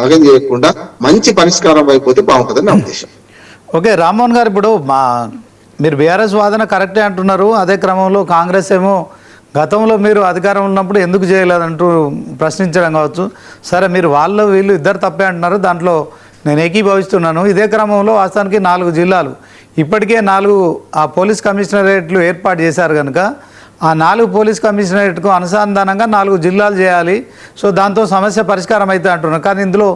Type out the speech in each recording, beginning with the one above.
భాగం చేయకుండా మంచి పరిష్కారం అయిపోతే బాగుంటుందని నా ఉద్దేశం. ఓకే రామ్మోహన్ గారు ఇప్పుడు మా మీరు బీఆర్ఎస్ వాదన కరెక్టే అంటున్నారు అదే క్రమంలో కాంగ్రెస్ ఏమో గతంలో మీరు అధికారం ఉన్నప్పుడు ఎందుకు చేయలేదంటూ ప్రశ్నించడం కావచ్చు. సరే మీరు వాళ్ళు వీళ్ళు ఇద్దరు తప్పే అంటున్నారు దాంట్లో నేను ఏకీభవిస్తున్నాను. ఇదే క్రమంలో వాస్తవానికి నాలుగు జిల్లాలు ఇప్పటికే నాలుగు ఆ పోలీస్ కమిషనరేట్లు ఏర్పాటు చేశారు కనుక ఆ నాలుగు పోలీస్ కమిషనరేట్కు అనుసంధానంగా నాలుగు జిల్లాలు చేయాలి. సో దాంతో సమస్య పరిష్కారం అయితే అంటున్నారు. కానీ ఇందులో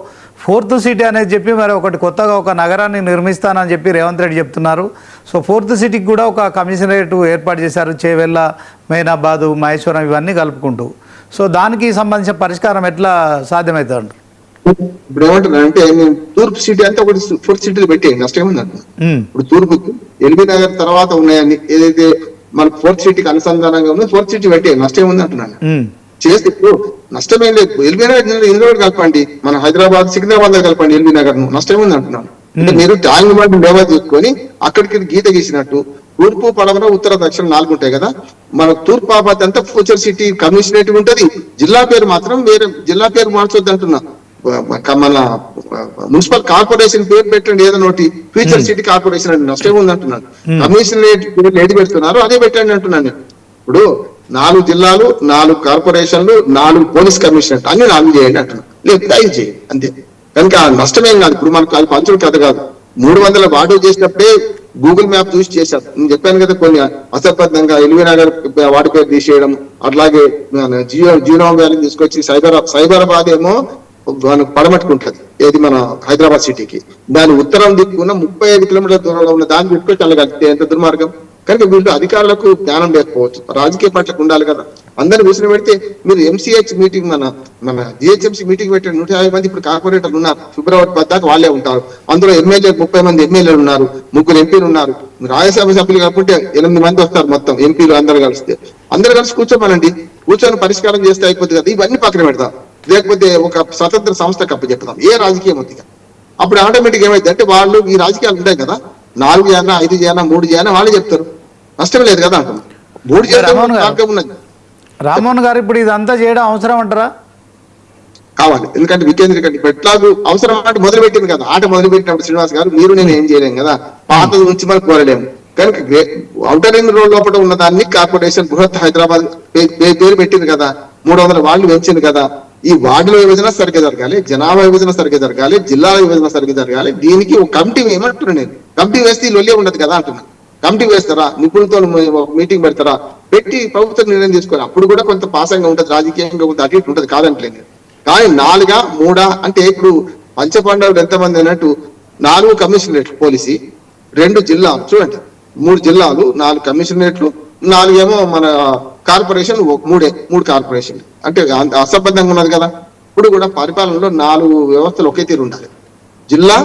ఫోర్త్ సిటీ అనేది చెప్పి మరి ఒకటి కొత్తగా ఒక నగరాన్ని నిర్మిస్తానని చెప్పి రేవంత్ రెడ్డి చెప్తున్నారు. సో ఫోర్త్ సిటీకి కూడా ఒక కమిషనరేట్ ఏర్పాటు చేశారు. చేవెళ్ళ మైనాబాదు మహేశ్వరం ఇవన్నీ కలుపుకుంటూ. సో దానికి సంబంధించిన పరిష్కారం ఎట్లా సాధ్యమవుతుంది అంటారు ఇప్పుడు అంటే తూర్పు సిటీ అంటే ఒకటి ఫోర్త్ సిటీలు పెట్టేయండి. నష్టం ఇప్పుడు తూర్పు ఎల్బీ నగర్ తర్వాత ఉన్నాయని ఏదైతే మన ఫోర్త్ సిటీకి అనుసంధానంగా ఉందో ఫోర్త్ సిటీ పెట్టే నష్టం ఉంది అంటున్నాను. చేస్తే ఇప్పుడు నష్టమేం లేదు. ఎల్బీ నగర్ ఇందులో కలపండి? మన హైదరాబాద్ సికింద్రాబాద్లో కలపండి ఎల్బీ నగర్ను. నష్టం ఉంది అంటున్నాను. అంటే మీరు బండ్ లేవా తీసుకొని అక్కడికి గీత గీసినట్టు తూర్పు పడమర ఉత్తర దక్షిణ నాలుగు ఉంటాయి కదా. మన తూర్పు బాబాద్ అంతా ఫ్యూచర్ సిటీ కమిషనరేట్ ఉంటది. జిల్లా పేరు మాత్రం వేరే జిల్లా పేరు మార్చొద్దు అంటున్నా. మన మున్సిపల్ కార్పొరేషన్ పేరు పెట్టండి ఏదో ఒకటి ఫ్యూచర్ సిటీ కార్పొరేషన్ అండి నష్టం ఉంది అంటున్నాను. కమిషనరేట్ పేరు ఏది పెడుతున్నారు అదే పెట్టండి అంటున్నాను నేను. ఇప్పుడు నాలుగు జిల్లాలు నాలుగు కార్పొరేషన్లు నాలుగు పోలీస్ కమిషనర్ అన్ని నాలుగు చేయండి అంటున్నాను. లేదు ఐదు చేయండి అంతే. కనుక నష్టమేం కాదు ఇప్పుడు మనకు అది పంచుడు కథ కాదు. మూడు వందల వాడు చేసినప్పుడే గూగుల్ మ్యాప్ చూసి చేశారు. నేను చెప్పాను కదా కొన్ని అసంబద్ధంగా ఎల్వీ నగర్ వాటి పేరు తీసేయడం అట్లాగే జియో జియో వ్యాలీ తీసుకొచ్చి సైబర్ సైబరాబాద్ ఏమో మనకు పడమట్టుకుంటది. ఏది మన హైదరాబాద్ సిటీకి. దాని ఉత్తరం దిక్కున్న ముప్పై ఐదు కిలోమీటర్ల దూరంలో ఉన్న దాన్ని పెట్టుకొని ఎంత దుర్మార్గం? కనుక వీళ్ళు అధికారులకు జ్ఞానం లేకపోవచ్చు. రాజకీయ పట్లకు ఉండాలి కదా. అందరిని విసిన పెడితే మీరు ఎంసీహెచ్ మీటింగ్ మన మన జిహెచ్ఎంసీ మీటింగ్ పెట్టిన నూట యాభై మంది ఇప్పుడు కార్పొరేటర్లు ఉన్నారు. ఫిబ్రవరి పది దాకా వాళ్ళే ఉంటారు. అందులో ఎమ్మెల్యే ముప్పై మంది ఎమ్మెల్యేలు ఉన్నారు. ముగ్గురు ఎంపీలు ఉన్నారు. రాజ్యసభ సభ్యులు కాకుంటే ఎనిమిది మంది వస్తారు మొత్తం ఎంపీలు అందరు కలిస్తే. అందరు కలిసి కూర్చోమనండి. కూర్చొని పరిష్కారం చేస్తే అయిపోతుంది కదా. ఇవన్నీ పక్కన పెడతాం. లేకపోతే ఒక స్వతంత్ర సంస్థకు అప్పు చెప్తాం ఏ రాజకీయం ఉంది అప్పుడు ఆటోమేటిక్ ఏమైంది? అంటే వాళ్ళు ఈ రాజకీయాలు ఉంటాయి కదా. నాలుగు చేయాలా ఐదు చేయాలా మూడు చేయాలా వాళ్ళే చెప్తారు. నష్టం లేదు కదా అంటున్నా. మూడు చేస్తే రమణ గారు. ఇప్పుడు ఇదంతా చేయడం అవసరం అంటారా? కావాలి. ఎందుకంటే వికేంద్రీకరణ ఎట్లాగూ అవసరం అంటే మొదలు పెట్టింది కదా. ఆట మొదలు పెట్టినప్పుడు శ్రీనివాస్ గారు మీరు నేను ఏం చేయలేం కదా. పాతది ఉంచి మనం కోరలేము కనుక అవుటర్ రింగ్ రోడ్ లోపల ఉన్న దాన్ని కార్పొరేషన్ బృహత్ హైదరాబాద్ పేరు పెట్టింది కదా. మూడు వందల వాళ్ళు పెంచింది కదా. ఈ వార్డుల విభజన సరిగ్గా జరగాలి జనాభా విభజన సరిగ్గా జరగాలి జిల్లాల విభజన సరిగ్గా జరగాలి. దీనికి ఒక కమిటీ వేయమంటున్నాను నేను. కమిటీ వేస్తే ఈ లొల్లే ఉండదు కదా అంటున్నాను కమిటీ వేస్తారా? నిపుణులతో మీటింగ్ పెడతారా? పెట్టి ప్రభుత్వం నిర్ణయం తీసుకోవాలి. అప్పుడు కూడా కొంత పాసంగా ఉంటుంది రాజకీయంగా ఉంటుంది అటు ఇటు ఉంటుంది కాదంటలేదు కానీ నాలుగా మూడా అంటే ఇప్పుడు పంచపాండవులు ఎంతమంది అన్నట్టు నాలుగు కమిషనరేట్ పోలీసీ రెండు జిల్లాలు చూడండి. మూడు జిల్లాలు నాలుగు కమిషనరేట్లు నాలుగేమో మన కార్పొరేషన్ మూడే మూడు కార్పొరేషన్ అంటే అసంబద్ధంగా ఉన్నది కదా. ఇప్పుడు కూడా పరిపాలనలో నాలుగు వ్యవస్థలు ఒకే తీరు ఉండాలి. జిల్లా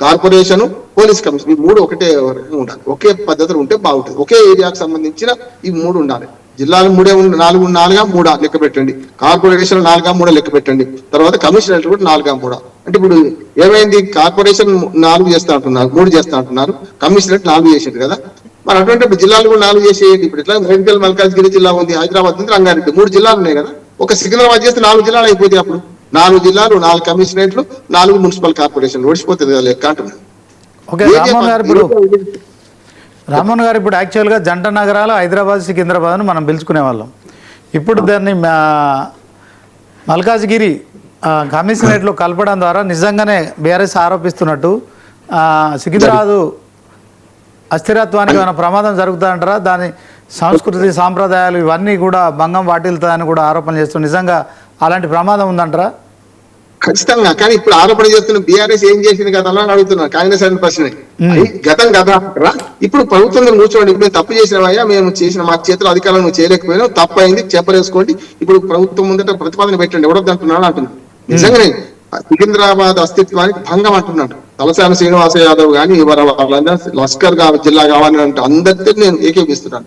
కార్పొరేషన్ పోలీస్ కమిషన్. ఈ మూడు ఒకటే ఉండాలి. ఒకే పద్ధతిలో ఉంటే బాగుంటుంది. ఒకే ఏరియాకు సంబంధించిన ఈ మూడు ఉండాలి. జిల్లాలు మూడే నాలుగు నాలుగా మూడా లెక్క పెట్టండి. కార్పొరేషన్ నాలుగా మూడా లెక్క పెట్టండి. తర్వాత కమిషనరేట్ కూడా నాలుగా మూడా. అంటే ఇప్పుడు ఏమైంది? కార్పొరేషన్ నాలుగు చేస్తా అంటున్నారు మూడు చేస్తా అంటున్నారు. కమిషనరేట్ నాలుగు చేసారు కదా. మరి అటువంటి జిల్లాలు కూడా నాలుగు చేసేయండి. ఇప్పుడు ఎట్లా మెడికల్ మల్కాజ్గిరి జిల్లా ఉంది హైదరాబాద్ ఉంది రంగారెడ్డి మూడు జిల్లాలు ఉన్నాయి కదా. ఒక సికింద్రాబాద్ చేస్తే నాలుగు జిల్లాలు అయిపోతాయి అప్పుడు. నాలుగు జిల్లాలు నాలుగు కమిషనరేట్లు నాలుగు మున్సిపల్ కార్పొరేషన్ ఓడిసిపోతుంది కదా లెక్క అంటున్నాను ఓకే రామ్మోహన్ గారు ఇప్పుడు యాక్చువల్గా జంట నగరాలు హైదరాబాద్ సికింద్రాబాద్ను మనం పిలుచుకునే వాళ్ళం. ఇప్పుడు దాన్ని మల్కాజ్గిరి కమిషనరేట్లో కలపడం ద్వారా నిజంగానే బీఆర్ఎస్ ఆరోపిస్తున్నట్టు ఆ, సికింద్రాబాదు అస్థిరత్వానికి ఏమైనా ప్రమాదం జరుగుతుందంటారా? దాని సంస్కృతి సాంప్రదాయాలు ఇవన్నీ కూడా భంగం వాటిల్తాయని కూడా ఆరోపణ చేస్తూ నిజంగా అలాంటి ప్రమాదం ఉందంటారా? ఖచ్చితంగా. కానీ ఇప్పుడు ఆరోపణ చేస్తున్న బీఆర్ఎస్ ఏం చేసింది కదా అని అడుగుతున్నారు కాంగ్రెస్ అనే ప్రశ్న అది గతం కదా. ఇప్పుడు ప్రభుత్వం కూర్చోండి. ఇప్పుడు తప్పు చేసినామయ్యా మేము చేసిన మా చేతిలో అధికారం నువ్వు చేయలేకపోయినావు తప్పు అయింది చెప్పలేసుకోండి. ఇప్పుడు ప్రభుత్వం ముందట ప్రతిపాదన పెట్టండి. ఎవడొద్దు అంటున్నాడు అంటున్నాడు నిజంగానే సికింద్రాబాద్ అస్తిత్వానికి భంగం అంటున్నాడు. తలసాని శ్రీనివాస యాదవ్ గాని ఎవరు వాళ్ళందరూ జిల్లా కావాలని అంటే అందరితో నేను ఏకీపిస్తున్నాను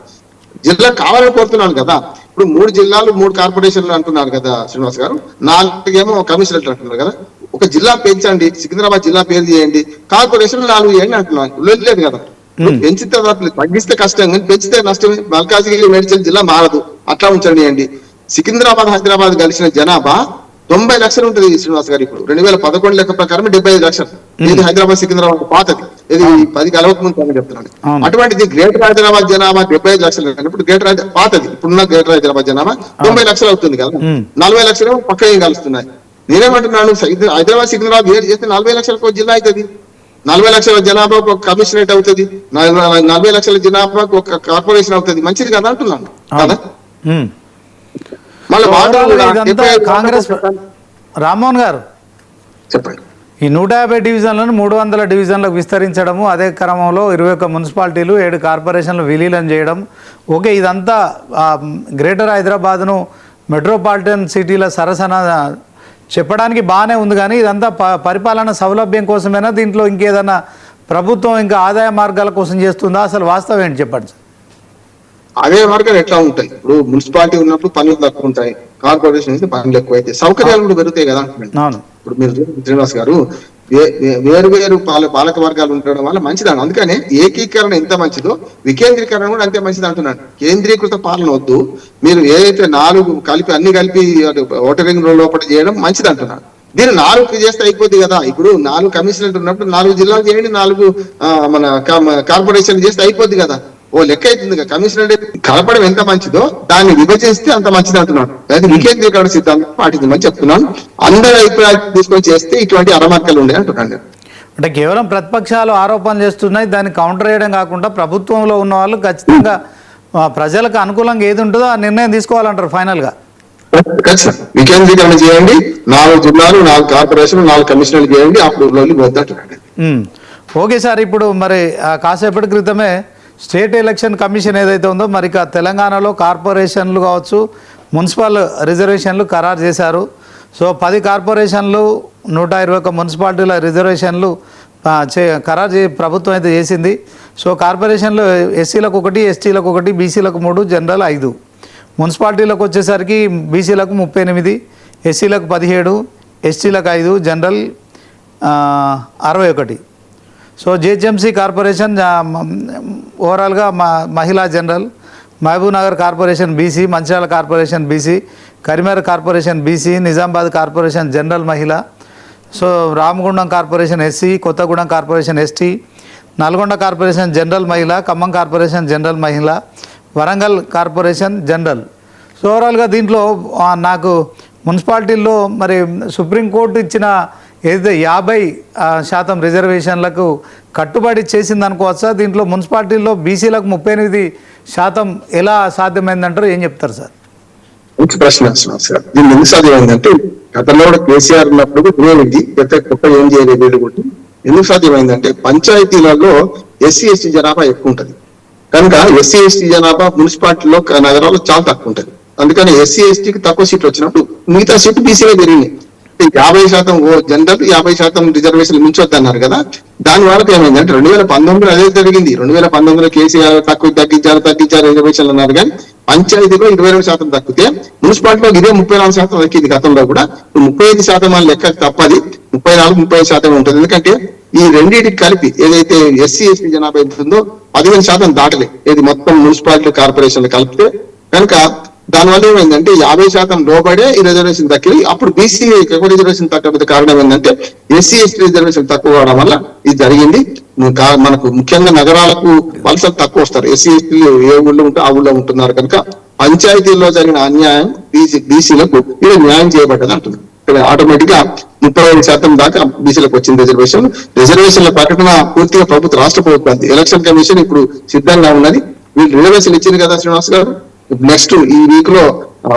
జిల్లా కావాలని కోరుతున్నాను కదా. ఇప్పుడు మూడు జిల్లాలు మూడు కార్పొరేషన్లు అంటున్నారు కదా శ్రీనివాస్ గారు. నాలుగేమో కమిషనరేట్ అంటున్నారు కదా. ఒక జిల్లా పెంచండి సికింద్రాబాద్ జిల్లా పేరు చేయండి కార్పొరేషన్ నాలుగు చేయండి అంటున్నారు. లేదు కదా. పెంచితే. తగ్గిస్తే కష్టం కానీ పెంచితే నష్టమే. మల్కాజిగిరి మేడ్చల్ జిల్లా మారదు. అట్లా ఉంచండి అండి. సికింద్రాబాద్ హైదరాబాద్ కలిసిన జనాభా తొంభై లక్షలు ఉంటుంది శ్రీనివాస్ గారు ఇప్పుడు. రెండు వేల పదకొండు లెక్క ప్రకారం డెబ్బై ఐదు లక్షలు. ఇది హైదరాబాద్ సికింద్రాబాద్ పాతది. ఇది పది కలవక ముందు అని చెప్తున్నాను. అటువంటిది గ్రేటర్ హైదరాబాద్ జనాభా డెబ్బై ఐదు లక్షలు ఇప్పుడు గ్రేటర్ పాతది. ఇప్పుడున్న గ్రేటర్ హైదరాబాద్ జనాభా తొంభై లక్షలు అవుతుంది కదా. నలభై లక్షలు పక్క ఏం కలుస్తున్నాయి? నేనేమంటున్నాను హైదరాబాద్ సికింద్రాబాద్ వేరు చేస్తే నలభై లక్షలకు ఒక జిల్లా అవుతుంది. నలభై లక్షల జనాభాకు ఒక కమిషనరేట్ అవుతుంది. నలభై లక్షల జనాభాకు ఒక కార్పొరేషన్ అవుతుంది. మంచిది కదా అంటున్నాను. కదా ఉమ్. మళ్ళీ వాటర్ ఓవరాల్ కూడా ఇదంతా డెబ్బై ఐదు కాంగ్రెస్ రామ్మోహన్ గారు చెప్పండి. ఈ నూట యాభై డివిజన్లను మూడు వందల డివిజన్లకు విస్తరించడము అదే క్రమంలో ఇరవై ఒక్క మున్సిపాలిటీలు ఏడు కార్పొరేషన్లు విలీనం చేయడం. ఓకే ఇదంతా గ్రేటర్ హైదరాబాద్ను మెట్రోపాలిటన్ సిటీల సరసన చెప్పడానికి బాగానే ఉంది కానీ ఇదంతా ప పరిపాలన సౌలభ్యం కోసమేనా? దీంట్లో ఇంకేదన్నా ప్రభుత్వం ఇంకా ఆదాయ మార్గాల కోసం చేస్తుందా? అసలు వాస్తవం ఏంటి చెప్పండి సార్. అదే మార్గాలు ఎట్లా ఉంటాయి? ఇప్పుడు మున్సిపాలిటీ ఉన్నప్పుడు పనులు తక్కువ ఉంటాయి. కార్పొరేషన్ అయితే పనులు ఎక్కువ అయితే సౌకర్యాలు కూడా పెరుగుతాయి కదా ఇప్పుడు మీరు శ్రీనివాస్ గారు వేరు వేరు పాల పాలక వర్గాలు ఉండడం వల్ల మంచిదని అందుకనే ఏకీకరణ ఎంత మంచిదో వికేంద్రీకరణ కూడా అంతే మంచిది అంటున్నాను కేంద్రీకృత పాలన వద్దు. మీరు ఏదైతే నాలుగు కలిపి అన్ని కలిపి ఓటరింగ్ లోపల చేయడం మంచిది అంటున్నాను దీన్ని నాలుగు చేస్తే అయిపోద్ది కదా. ఇప్పుడు నాలుగు కమిషనర్ ఉన్నప్పుడు నాలుగు జిల్లాలు చేయండి నాలుగు మన కార్పొరేషన్ చేస్తే అయిపోద్ది కదా. ఓ లెక్క అవుతుంది కమిషనర్ కలపడం ఎంత మంచిదో దాన్ని విభజిస్తే అంత మంచిది అంటున్నాను అదే వికేంద్రీకరణ సిద్ధాంతం పాటించమని చెప్తున్నాను. అందరి అభిప్రాయాలు తీసుకొని చేస్తే ఇటువంటి అరమర్కలు ఉండే అంటున్నాను నేను. అంటే కేవలం ప్రతిపక్షాలు ఆరోపణలు చేస్తున్నాయి దాన్ని కౌంటర్ చేయడం కాకుండా ప్రభుత్వంలో ఉన్న వాళ్ళు ఖచ్చితంగా ప్రజలకు అనుకూలంగా ఏది ఉంటుందో ఆ నిర్ణయం తీసుకోవాలంటారు ఫైనల్గా. ఖచ్చితంగా. వికేంద్రీకరణ చేయండి. నాలుగు జిల్లాలు నాలుగు కార్పొరేషన్ నాలుగు కమిషనర్లు చేయండి. అప్పుడు ఉమ్. ఓకే సార్ ఇప్పుడు మరి ఆ, కాసేపటి క్రితమే స్టేట్ ఎలక్షన్ కమిషన్ ఏదైతే ఉందో మరి తెలంగాణలో కార్పొరేషన్లు కావచ్చు మున్సిపల్ రిజర్వేషన్లు ఖరారు చేశారు. సో పది కార్పొరేషన్లు నూట ఇరవై ఒక మున్సిపాలిటీల రిజర్వేషన్లు చే ఖరారు చే ప్రభుత్వం అయితే చేసింది. సో కార్పొరేషన్లు ఎస్సీలకు ఒకటి ఎస్టీలకు ఒకటి బీసీలకు మూడు జనరల్ ఐదు. మున్సిపాలిటీలకు వచ్చేసరికి బీసీలకు ముప్పై ఎనిమిది ఎస్సీలకు పదిహేడు ఎస్టీలకు ఐదు జనరల్ అరవై ఒకటి. సో జిహెచ్ఎంసీ కార్పొరేషన్ మ- ఓవరాల్గా మా మహిళా general Mahabubnagar corporation BC Mancherial corporation BC Karimnagar corporation BC Nizamabad corporation general మహిళ so Ramagundam corporation SC Kothagudem corporation ST Nalgonda corporation general మహిళ ఖమ్మం కార్పొరేషన్ జనరల్ మహిళ వరంగల్ కార్పొరేషన్ జనరల్. సో ఓవరాల్గా దీంట్లో నాకు మున్సిపాలిటీల్లో మరి సుప్రీంకోర్టు ఇచ్చిన ఏదైతే యాభై శాతం రిజర్వేషన్లకు కట్టుబడి చేసింది అనుకోవచ్చా? దీంట్లో మున్సిపాలిటీల్లో బీసీలకు ముప్పై ఎనిమిది శాతం ఎలా సాధ్యమైందంటారు? ఏం చెప్తారు సార్? మంచి ప్రశ్న సార్ గారు దీన్ని ఎందుకు సాధ్యమైందంటే గతంలో కూడా కేసీఆర్ ఉన్నప్పుడు కూడా ఇది కొత్త ఏం చేయలేదు వీళ్ళు కూడా. ఎందుకు సాధ్యమైందంటే పంచాయతీలలో ఎస్సీ ఎస్టీ జనాభా ఎక్కువ ఉంటది. కనుక ఎస్సీ ఎస్టీ జనాభా మున్సిపాలిటీలో నగరాల్లో చాలా తక్కువ ఉంటది. అందుకని ఎస్సీ ఎస్టీకి తక్కువ సీట్లు వచ్చినప్పుడు మిగతా సీట్లు బీసీలో పెరిగినాయి. యాభై శాతం ఓ జనరల్ యాభై శాతం రిజర్వేషన్ మించొద్దు అన్నారు కదా. దాని వల్ల ఏమైందంటే రెండు వేల పంతొమ్మిదిలో అదే జరిగింది. రెండు వేల పంతొమ్మిదిలో కేసీఆర్ తక్కువ తగ్గించారు తగ్గించారు రిజర్వేషన్లు అన్నారు కానీ పంచాయతీలో ఇరవై రెండు శాతం తగ్గితే మున్సిపాలిటీలో ఇదే ముప్పై నాలుగు శాతం తగ్గింది గతంలో కూడా. ముప్పై ఐదు శాతం అని లెక్క తప్పది. ముప్పై నాలుగు ముప్పై ఐదు శాతం ఉంటుంది. ఎందుకంటే ఈ రెండింటికి కలిపి ఏదైతే ఎస్సీ ఎస్టీ జనాభా ఎంత ఉందో పదిహేను శాతం దాటలే. ఇది మొత్తం మున్సిపాలిటీ కార్పొరేషన్లు కలిపితే కనుక దానివల్ల ఏమైందంటే యాభై శాతం లోబడే ఈ రిజర్వేషన్ దక్కి అప్పుడు బీసీ రిజర్వేషన్ తగ్గకపోతే కారణం ఏంటంటే ఎస్సీ ఎస్టీ రిజర్వేషన్ తక్కువ అవడం వల్ల ఇది జరిగింది. మనకు ముఖ్యంగా నగరాలకు వలసలు తక్కువ వస్తారు. ఎస్సీ ఎస్టీలు ఏ ఊళ్ళో ఉంటే ఆ ఊళ్ళో ఉంటున్నారు కనుక పంచాయతీల్లో జరిగిన అన్యాయం బీసీ బీసీలకు ఇది న్యాయం చేయబడ్డది అంటున్నారు ఆటోమేటిక్గా ముప్పై ఐదు శాతం దాకా బీసీలకు వచ్చింది రిజర్వేషన్ రిజర్వేషన్ల ప్రకటన పూర్తిగా ప్రభుత్వ రాష్ట్ర ప్రభుత్వం ఎలక్షన్ కమిషన్ ఇప్పుడు సిద్ధంగా ఉన్నది. వీళ్ళు రిజర్వేషన్ ఇచ్చింది కదా శ్రీనివాస్ గారు? నెక్స్ట్ ఈ వీక్లో ఆ,